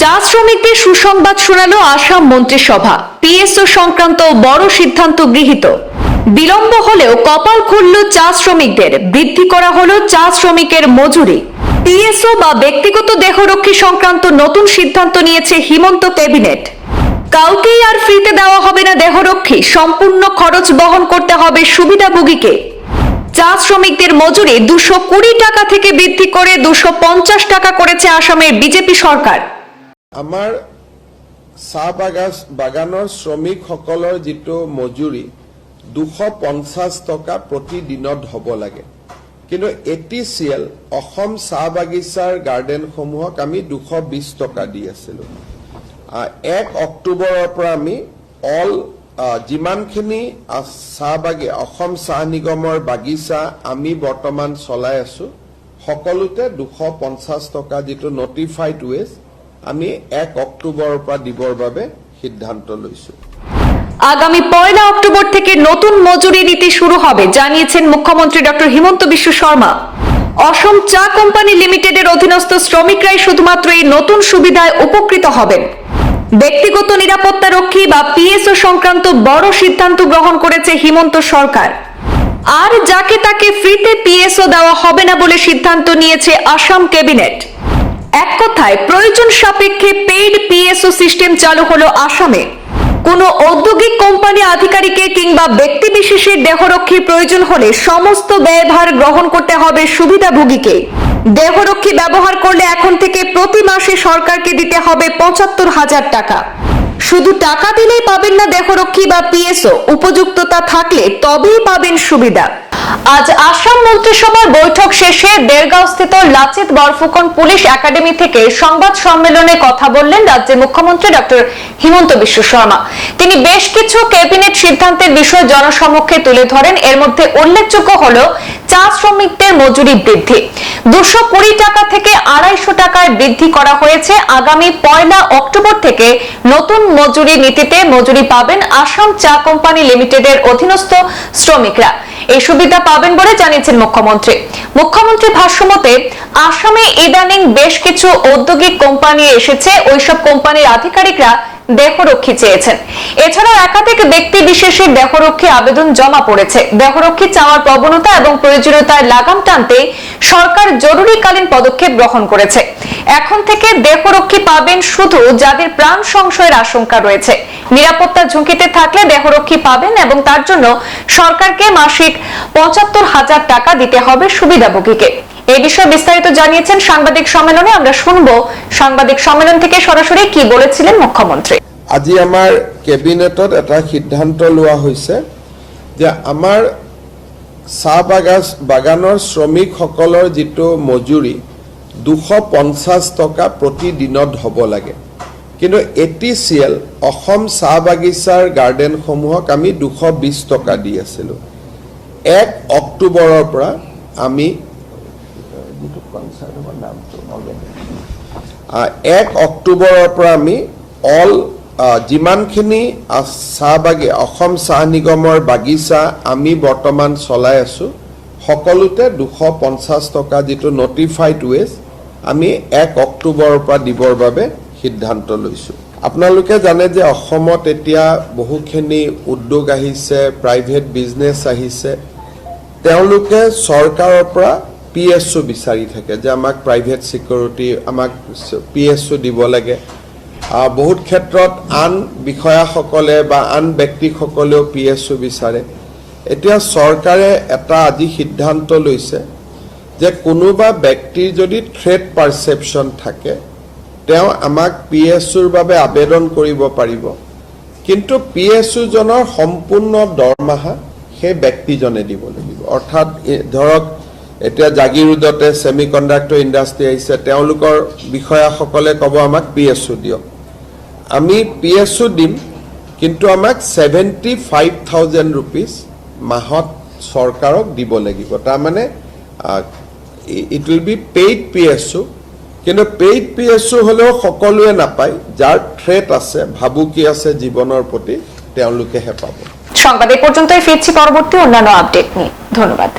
চা শ্রমিকদের সুসংবাদ শোনালো আসাম মন্ত্রিসভা। পিএসও সংক্রান্ত বড় সিদ্ধান্ত গৃহীত। বিলম্ব হলেও কপাল খুলল চা শ্রমিকদের। বৃদ্ধি করা হলো চা শ্রমিকের মজুরি। পিএসও বা ব্যক্তিগত দেহরক্ষী সংক্রান্ত নতুন সিদ্ধান্ত নিয়েছে হিমন্ত ক্যাবিনেট। কাউকেই আর ফ্রিতে দেওয়া হবে না দেহরক্ষী। সম্পূর্ণ খরচ বহন করতে হবে সুবিধাভোগীকে। চা শ্রমিকদের মজুরি দুশো কুড়ি টাকা থেকে বৃদ্ধি করে দুশো পঞ্চাশ টাকা করেছে আসামের বিজেপি সরকার। আমাৰ চাহ বাগান বাগানৰ শ্ৰমিকসকলৰ যিটো মজুৰি দুশ পঞ্চাছ টকা প্ৰতিদিনত হ'ব লাগে। কিন্তু এ টি চি এল অসম চাহ বাগিচাৰ গাৰ্ডেনসমূহক আমি দুশ বিশ টকা দি আছিলো। এক অক্টোবৰৰ পৰা আমি অল যিমানখিনি চাহ বাগি অসম চাহ নিগমৰ বাগিচা আমি বৰ্তমান চলাই আছো সকলোতে দুশ পঞ্চাছ টকা যিটো নটিফাইড ৱেজ আমি এক অক্টোবৰৰ পৰা দিবৰ বাবে সিদ্ধান্ত লৈছো। আগামী পয়লা অক্টোবর থেকে নতুন মজুরি নীতি শুরু হবে, জানিয়েছেন মুখ্যমন্ত্রী ডক্টর হিমন্ত বিশ্ব শর্মা। অসম চা কোম্পানি লিমিটেডের অধীনস্থ শ্রমিকরাই শুধুমাত্র এই নতুন সুবিধায় উপকৃত হবেন। ব্যক্তিগত নিরাপত্তা রক্ষী বা পিএসও সংক্রান্ত বড় সিদ্ধান্ত গ্রহণ করেছে হিমন্ত সরকার। আর যাকে তাকে ফ্রিতে পিএসও দেওয়া হবে না বলে সিদ্ধান্ত নিয়েছে আসাম ক্যাবিনেট। এক কথায়, প্রয়োজন সাপেক্ষে পেইড পিএসও সিস্টেম চালু হলো আসামে। কোনো ঔদ্যোগিক কোম্পানি আধিকারিকের কিংবা ব্যক্তি বিশেষের দেহরক্ষীর প্রয়োজন হলে সমস্ত ব্যয়ভার গ্রহণ করতে হবে সুবিধাভোগীকে। দেহরক্ষী ব্যবহার করলে এখন থেকে প্রতি মাসে সরকারকে দিতে হবে পঁচাত্তর হাজার টাকা। শুধু টাকা দিলেই পাবেন না দেহরক্ষী বা পিএসও উপযুক্ততা থাকলে তবেই পাবেন সুবিধা। আজ আসাম মন্ত্রিসভার বৈঠক শেষে দেড়গাঁওস্থিত লাচিত বরফুকন পুলিশ একাডেমি থেকে সংবাদ সম্মেলনে কথা বললেন রাজ্যের মুখ্যমন্ত্রী ডক্টর হিমন্ত বিশ্ব শর্মা। তিনি বেশ কিছু ক্যাবিনেট সিদ্ধান্তের বিষয় জনসমক্ষে তুলে ধরেন। এর মধ্যে উল্লেখযোগ্য হল চা শ্রমিকদের মজুরি বৃদ্ধি। দুশো কুড়ি টাকা থেকে আড়াইশো টাকায় বৃদ্ধি করা হয়েছে। আগামী পয়লা অক্টোবর থেকে নতুন মজুরি নীতিতে মজুরি পাবেন আসাম চা কোম্পানি লিমিটেডের অধীনস্থ শ্রমিকরা। এই সুবিধা পাবেন বলে জানিয়েছেন মুখ্যমন্ত্রী। মুখ্যমন্ত্রী ভাষ্যমতে, আসামে ইদানিং বেশ কিছু ঔদ্যোগিক কোম্পানি এসেছে, ওইসব কোম্পানির আধিকারিকরা দেহরক্ষী চেয়েছেন। এছাড়াও একাধিক ব্যক্তি বিশেষে দেহরক্ষী আবেদন জমা পড়েছে। দেহরক্ষী চাওয়ার প্রবণতা এবং প্রয়োজনীয়তায় লাগাম টানতে সরকার জরুরিকালীন পদক্ষেপ গ্রহণ করেছে। এখন থেকে দেহরক্ষী পাবেন শুধু যাদের প্রাণ সংশয়ের আশঙ্কা রয়েছে। নিরাপত্তার ঝুঁকিতে থাকলে দেহরক্ষী পাবেন এবং তার জন্য সরকারকে মাসিক পঁচাত্তর হাজার টাকা দিতে হবে সুবিধাভোগীকে। এই বিষয়ে বিস্তারিত জানিয়েছেন সাংবাদিক সম্মেলনে। আমরা শুনব সাংবাদিক সম্মেলন থেকে সরাসরি কি বলেছিলেন মুখ্যমন্ত্রী। আজি আমাৰ কেবিনেটত এটা সিদ্ধান্ত লোৱা হৈছে যে আমাৰ চাহ বাগান বাগানৰ শ্ৰমিকসকলৰ যিটো মজুৰি, দুশ পঞ্চাছ টকা প্ৰতিদিনত হ'ব লাগে। কিন্তু এ টি অসম চাহ বাগিচাৰ গাৰ্ডেনসমূহক আমি দুশ বিছ টকা দি আছিলোঁ। এক অক্টোবৰৰ পৰা আমি এক অক্টোবৰৰ পৰা আমি অল যিমানখিনি চাহ বাগি অসম চাহ নিগমৰ বাগিচা আমি বৰ্তমান চলাই আছো সকলোতে দুশ পঞ্চাছ টকা যিটো নটিফাইড ৱেজ আমি এক অক্টোবৰৰ পৰা দিবৰ বাবে সিদ্ধান্ত লৈছোঁ। আপোনালোকে জানে যে অসমত এতিয়া বহুখিনি উদ্যোগ আহিছে প্ৰাইভেট বিজনেছ আহিছে। তেওঁলোকে চৰকাৰৰ পৰা পি এছ অ' বিচাৰি থাকে যে আমাক প্ৰাইভেট চিকিউৰিটি আমাক পি এছ অ' দিব লাগে। বহুত ক্ষেত্ৰত আন বিষয়াসকলে বা আন ব্যক্তিসকলেও পি এছ অ' বিচাৰে। এতিয়া চৰকাৰে এটা আজি সিদ্ধান্ত লৈছে যে কোনোবা ব্যক্তিৰ যদি থ্ৰেট পাৰচেপশ্যন থাকে তেওঁ আমাক পি এছ অ'ৰ বাবে আবেদন কৰিব পাৰিব। কিন্তু পি এছ ইউজনৰ সম্পূৰ্ণ দৰমহা সেই ব্যক্তিজনে দিব লাগিব। অৰ্থাৎ ধৰক এতিয়া জাগিৰোডতে ছেমি কণ্ডাক্টৰ ইণ্ডাষ্ট্ৰি আহিছে তেওঁলোকৰ বিষয়াসকলে ক'ব আমাক পি এছ ইউ দিয়ক। আমি পি এছ ইউ দিম, কিন্তু আমাক ছেভেণ্টি ফাইভ থাউজেণ্ড ৰুপিজ মাহত চৰকাৰক দিব লাগিব। তাৰমানে it will be paid P S U কিন্তু পেইড পি এছ ইউ হ'লেও সকলোৱে নাপায়, যাৰ থ্ৰেট আছে, ভাবুকি আছে জীৱনৰ প্ৰতি, তেওঁলোকেহে পাব। সংবাদ এ পর্যন্তই ফিরছি পরবর্তী অন্যান্য আপডেট নিয়ে। ধন্যবাদ।